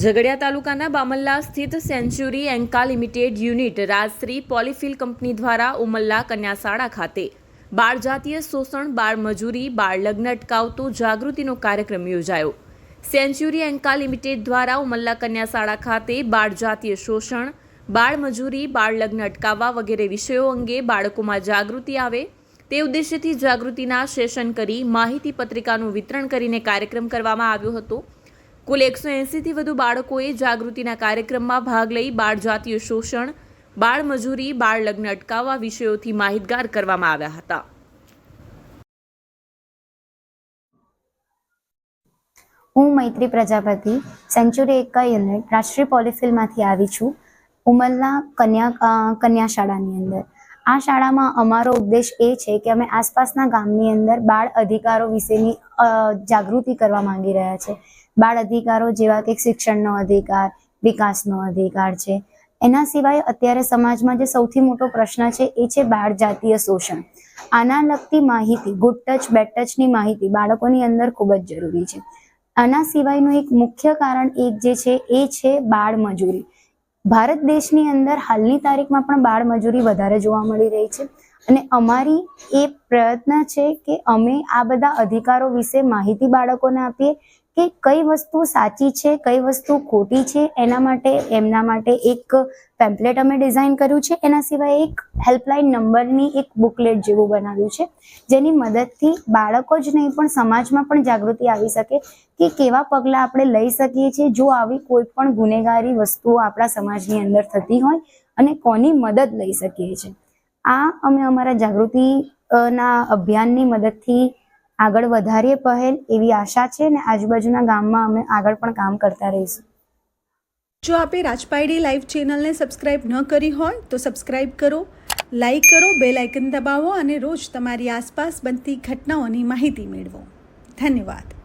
ઝઘડિયા તાલુકાના બામલ્લા સ્થિત century enka limited unit Rajshree Polyfil company દ્વારા ઉમલ્લા કન્યાશાળા ખાતે બાળ જાતીય શોષણ, બાળ મજૂરી, બાળ લગ્ન અટકાવતો જાગૃતિનો કાર્યક્રમ યોજાયો. સેન્ચ્યુરી એન્કા લિમિટેડ દ્વારા ઉમલ્લા કન્યાશાળા ખાતે બાળ જાતીય શોષણ, બાળ મજૂરી, બાળ લગ્ન અટકાવવા વગેરે વિષયો અંગે બાળકોમાં જાગૃતિ આવે તે ઉદ્દેશ્યથી જાગૃતિના સેશન કરી માહિતી પત્રિકાનું વિતરણ કરીને કાર્યક્રમ કરવામાં આવ્યો હતો. કુલ એકસો એંસીથી વધુ બાળકોએ જાગૃતિના કાર્યક્રમમાં ભાગ લઈ બાળ જાતીય શોષણ બાળ મજૂરી બાળ લગ્ન અટકાવવા વિષયોથી માહિતગાર કરવામાં આવ્યા હતા. હું Maitri Prajapati, century enka unit રાષ્ટ્રીય પોલિફિલમાંથી આવી છું ઉમરના કન્યા કન્યા શાળાની અંદર. આ શાળામાં અમારો ઉદ્દેશ એ છે કે અમે આસપાસના ગામની અંદર બાળ અધિકારો વિશેની જાગૃતિ કરવા માંગી રહ્યા છે. બાળ અધિકારો જેવા કે શિક્ષણનો અધિકાર, વિકાસનો અધિકાર છે. એના સિવાય અત્યારે સમાજમાં જે સૌથી મોટો પ્રશ્ન છે એ છે બાળ જાતીય શોષણ. આના લગતી માહિતી ગુડ ટચ બેડ ટચની માહિતી બાળકોની અંદર ખૂબ જ જરૂરી છે. આના સિવાયનું એક મુખ્ય કારણ એક જે છે એ છે બાળ મજૂરી ભારત દેશની અંદર હાલની તારીખમાં પણ બાળ મજૂરી વધારે જોવા મળી રહી છે. અને અમારી એ પ્રયત્ન છે કે અમે આ બધા અધિકારો વિશે માહિતી બાળકોને આપીએ કે કઈ વસ્તુ સાચી છે, કઈ વસ્તુ ખોટી છે, એના માટે, એમના માટે એક પેમ્પલેટ અમે ડિઝાઇન કર્યું છે. એના સિવાય એક હેલ્પલાઇન નંબરની એક બુકલેટ જેવું બનાવ્યું છે, જેની મદદથી બાળકો જ નહીં, પણ સમાજમાં પણ જાગૃતિ આવી શકે કે કેવા પગલાં આપણે લઈ શકીએ છીએ જો આવી કોઈ પણ ગુનેગારી વસ્તુઓ આપણા સમાજની અંદર થતી હોય અને કોની મદદ લઈ શકીએ છીએ. આ અમે અમારા જાગૃતિ ના અભિયાનની મદદથી આગળ વધારીએ પહેલ એવી આશા છે અને આજુબાજુના ગામમાં અમે આગળ પણ કામ કરતા રહીશું. જો આપે રાજપાયડી લાઈવ ચેનલને સબસ્ક્રાઇબ ન કરી હોય તો સબસ્ક્રાઇબ કરો, લાઈક કરો, બેલ આઇકન દબાવો અને રોજ તમારી આસપાસ બનતી ઘટનાઓની માહિતી મેળવો. ધન્યવાદ.